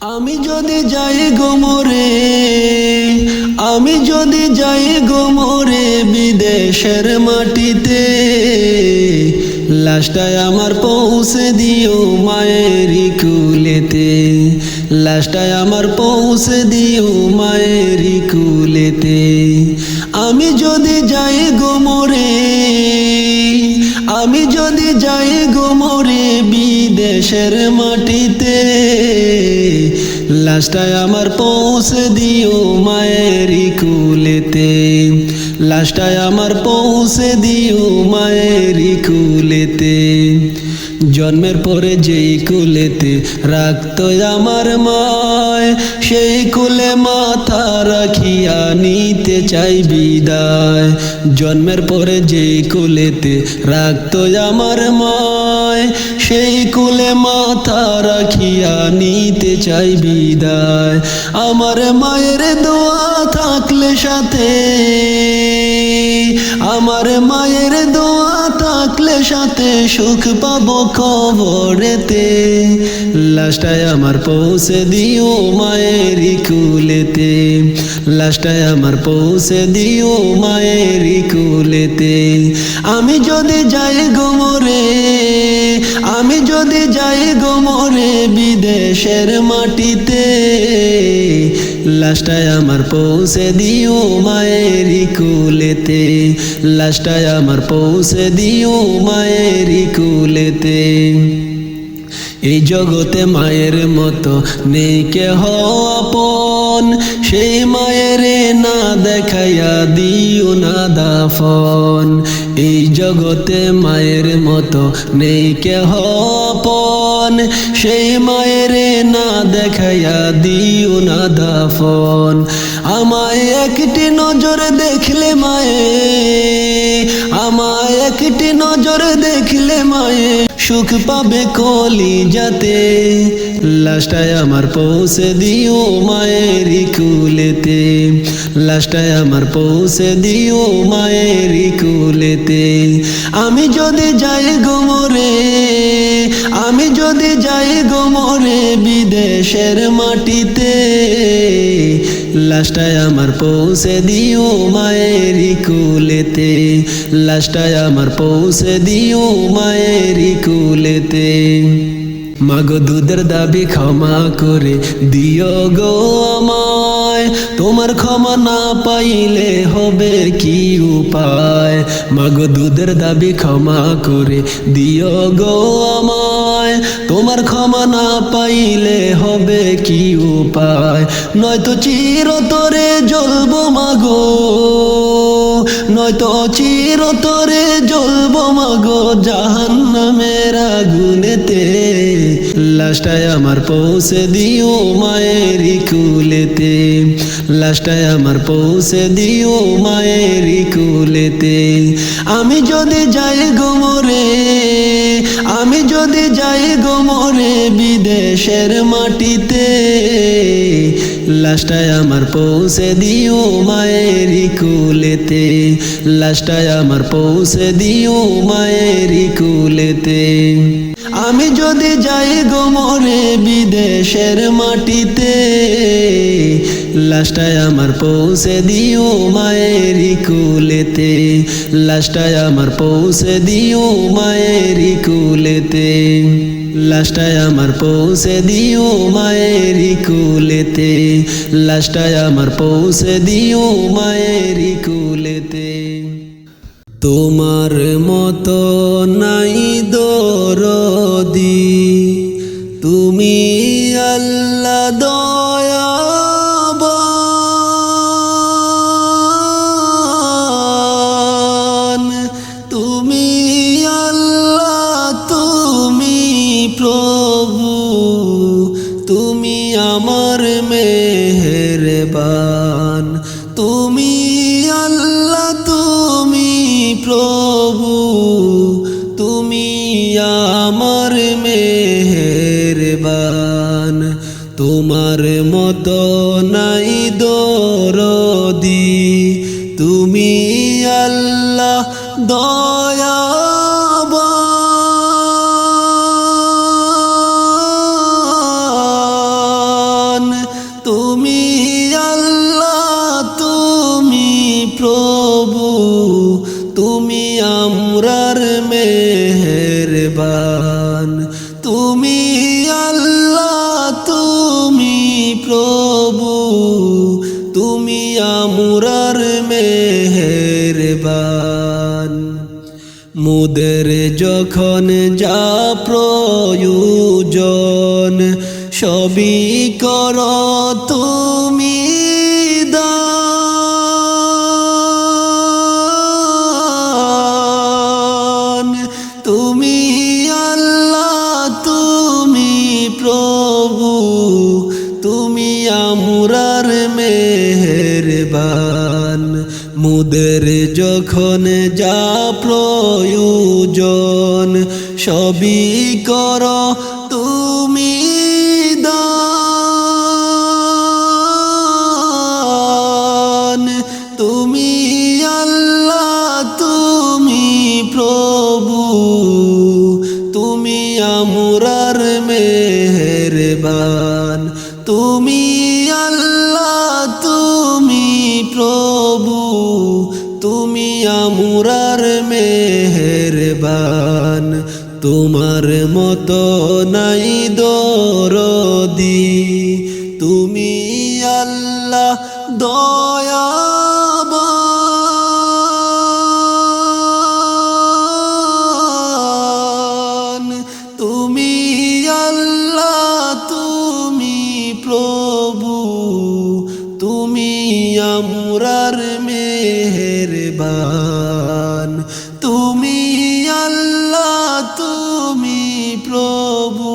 আমি যদি যাই গোমরে আমি যদি যাই গোমরে বিদেশের মাটিতে লাশটায় আমার পৌঁছে দিও মায়েরই কুলেতে লাশটায় আমার পৌঁছে দিও মায়েরই কুলেতে। আমি যদি যাই গোমরে আমি যদি যাই গোমরে বিদেশের মাটিতে লাশটায় আমার পৌঁছে দিও মায়েরই কুলেতে। লাশটায় আমার পৌঁছে দিও মায়েরই কুলেতে। জন্মের পরে যেই কুলেতে রাখত আমার মায়, সেই কুলে মাথা রাখিয়া নিতে চাই বিদায়। জন্মের পরে যেই কুলেতে রাখত আমার মায়, সেই কুলে মাথা রাখিয়া নিতে চাই বিদায়। আমার মায়ের দোয়া থাকলে সাথে, আমার মায়ের দোয়া থাকলে সাথে সুখ পাবো খবরেতে লাস্টায় আমার পৌঁছে দিও মায়ের কুলেতে। লাস্টায় আমার পৌঁছে দিও মায়ের কুলেতে। আমি যদি যাই গোমরে আমি যদি যাই গোমরে বিদেশের মাটিতে লাস্টায় আমার পৌঁছে দিও মায়েরই কুলেতে। লাস্টায় আমার পৌঁছে দিও মায়েরই কুলেতে। এই জগতে মায়ের মতো নেই কেহ আপন। সেই মায়ের না দেখাইয়া দিও না দাফন। এই জগতে মায়ের মতো নেই কেহ আপন। সেই মায়ের না দেখাইয়া দিও না দাফন। আমায় একটি নজর দেখলে মায়ে, আমায় একটি নজর দেখলে মায়ে, সুখ পাবে কলি যাতে লাস্টায় আমার পৌঁছে দিও মায়েরই কুলেতে। লাস্টায় আমার পৌঁছে দিও মায়েরই কুলেতে। আমি যদি যাই গোমরে আমি যদি যাই গোমরে বিদেশের মাটিতে লাস্টায় আমার পৌঁছে দিও মায়েরই কুলেতে লাস্টায় আমার পৌঁছে দিও মায়েরই কুলেতে। মাগো দুধের দাবি ক্ষমা করে দিও গো আমায় তোমার ক্ষমা না পাইলে হবে কি উপায়? মাগো দুধের দাবি ক্ষমা করে দিও গো আমায়। তোমার ক্ষমা না পাইলে হবে কি উপায়? নয়তো চিরতরে জ্বলবো মাগো। নয়তো জ্বলবো মাগো জাহান্নামের আগুনেতে। লাস্টায় আমার পৌঁছে দিও মায়ের কুলেতে। লাস্টায় আমার পৌঁছে দিও মায়ের কুলেতে। আমি যদি যাই গোমরে আমি যদি যাই গোমরে বিদেশের মাটিতে। লাস্টায় আমার পৌঁছে দিও মায়ের কুলেতে। লাস্টায় আমার পৌঁছে দিও মায়ের কুলেতে। আমি যদি যাই গোমরে বিদেশের মাটিতে লাস্টায় আমার পৌঁছে দিও মায়েরই কুলেতে লাস্টায় আমার পৌঁছে দিও মায়ের কুলেতে লাস্টায় আমার পৌঁছে দিও মায়ের কুলেতে লাস্টায় আমার পৌঁছে দিও মায়ের কুলেতে। তোমার মতো নাই দরদি তুমি মতো নাই দরদি। তুমি আল্লাহ দয়াবান প্রাণ। মুদের যখন যা প্রয়োজন সবই কর তুমি। মুদের যখন যা প্রয়োজন সবই কর তুমি আমরার মেহেরবান তোমার মতো নাই দরদি। তুমি আল্লাহ দয়াবান মেহেরবান তুমি আল্লাহ তুমি প্রভু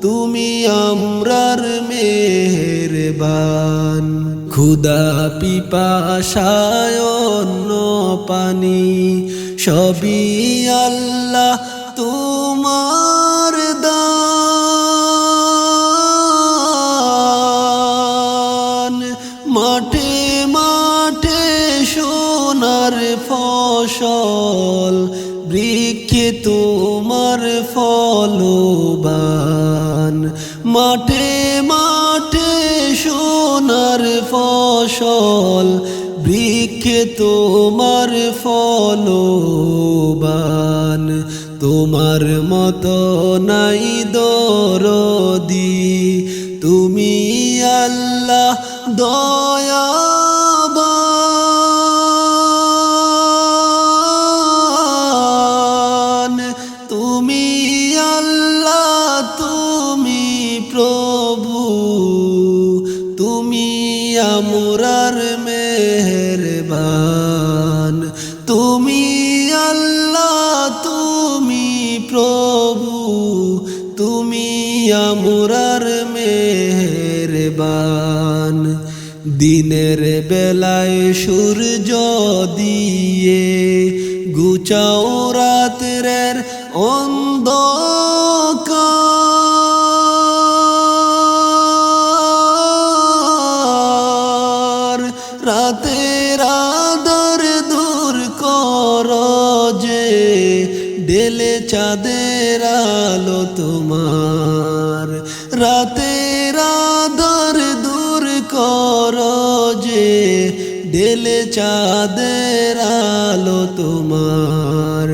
তুমি আমরার মেহেরবান। ক্ষুদা পিপাসায় পানি সবই আল্লাহ সোনার ফসল, বৃক্ষে তোমার ফলবান। মাঠে মাঠে সোনার ফসল, বৃক্ষে তোমার ফলবান। তোমার মতো নাই দরদি, তুমি আল্লাহ দয়াবান দিনের বেলায় সূর্য দিয়ে গুচাও রাতের অন্ধকার ডেলে চাঁদের আলো তোমার।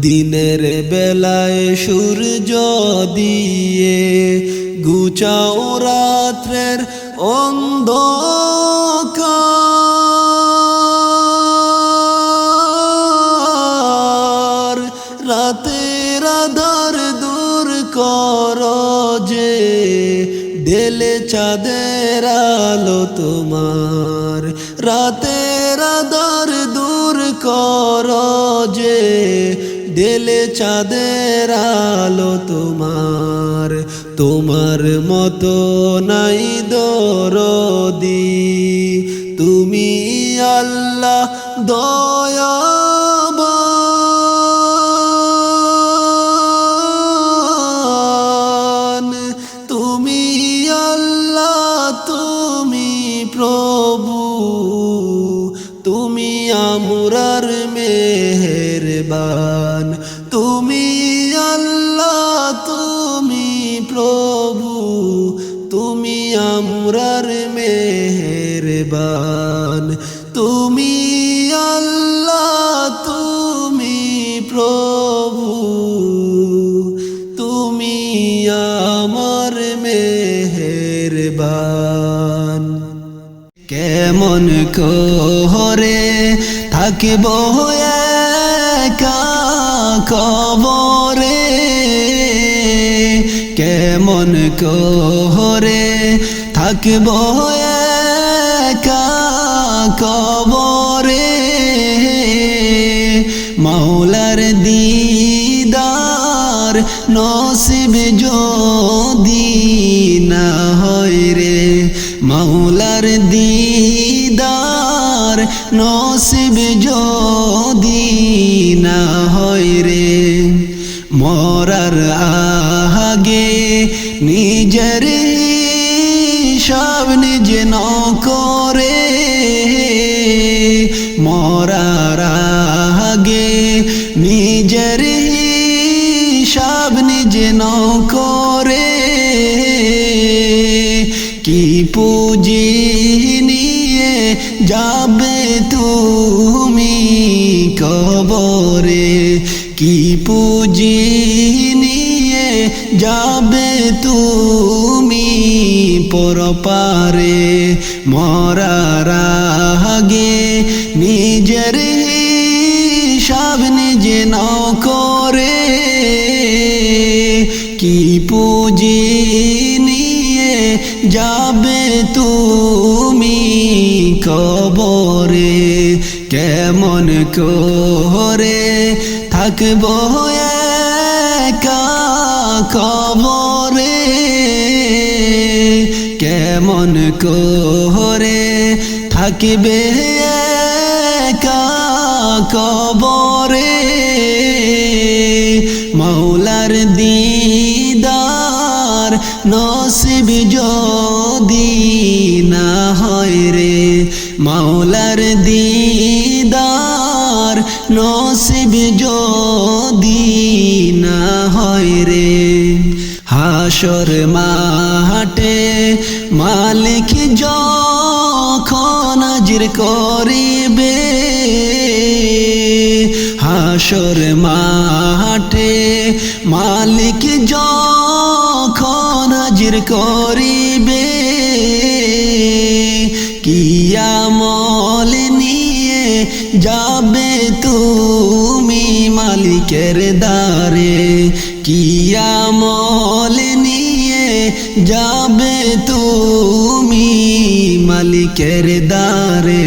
দিনের বেলায় সূর্য দিয়ে গুচাও তোমার। রাতের আধার দূর কর যে ডেলে চাঁদের আলো তোমার। তোমার মতো নাই দরদি। তুমি আল্লাহ দয়াবান প্রভু, তুমি আমরার মেহেরবান। তুমি আল্লাহ, তুমি প্রভু, তুমি আমরার মেহেরবান। তুমি আল্লাহ, তুমি প্রভু, তুমি আমার মেহেরবান। কেমন কোহরে থাকিব একা কবরে? কেমন কোহরে থাকব একা কবরে? মাওলার দিদার নসিব যদি না হয় রে মাওলার দিদার নসিব যদি না হয় রে মরার আগে নিজের সব নিজ ন কি পুঁজি নিয়ে যাবে তুমি কবরে কি পুঁজি নিয়ে যাবে তুমি পরপারে মরার আগে নিজের যাবে তুমি কবরে? কেমন করে থাকব কবরে? কেমন করে থাকবে কবরে? দিদার নসিব যদি না হয় রে, মাওলার দিদার নসিব যদি না হয় রে। হাসর মাহাটে মালিক যখন হাজির করিবে, হাসর মাঠে মালিক যখন হাজির করিবে। কিয়ামল নিয়ে যাবে তুমি মালিকের দ্বারে। কিয়ামল নিয়ে যাবে তুমি মালিকের দ্বারে।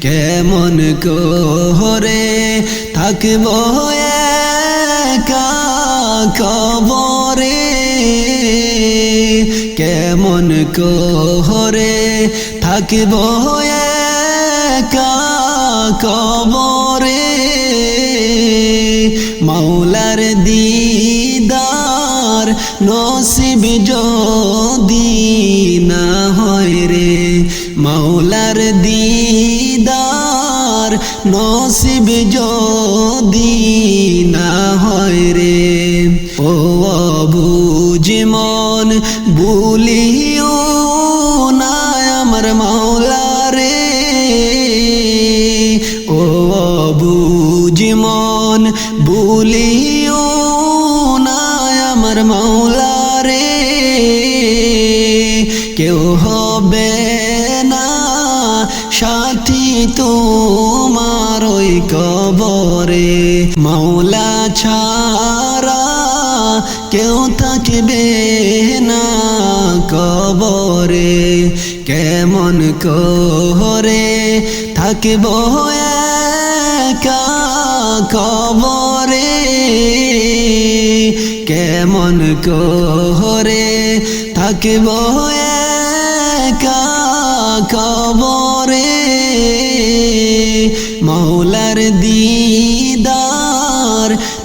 কেমন করে থাকব একা কবরে কেমন করে থাকব কবরে? মাওলার দিদার নসিব যদি না হয় রে, মাওলার দিদার নসিব যদি না হয় রে। ও বুঝ মন ভুলিও না আমার মাওলা রে। ও বুঝ মন, ভুলিও না আমার মাওলা রে। কেউ হবে না সাথী তোমার ওই কবরে। মাওলা ছাড়া কেউ থাকবে না কবরে, কেমন করে থাকব একা কবরে, কেমন করে থাকব একা কবরে, মৌলার দিদার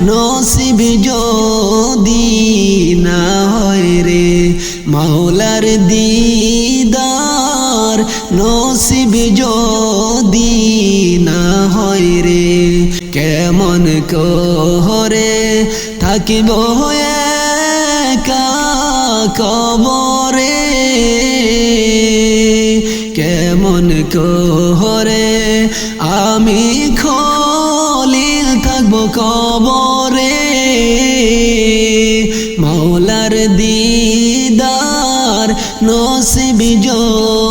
নসিব যদি না হয় রে মৌলার দিদার, নসিব যদি না হয় রে কেমন করে থাকিব একা কবরে? কেমন করে আমি কবরে মৌলার দিদার নসিব যদি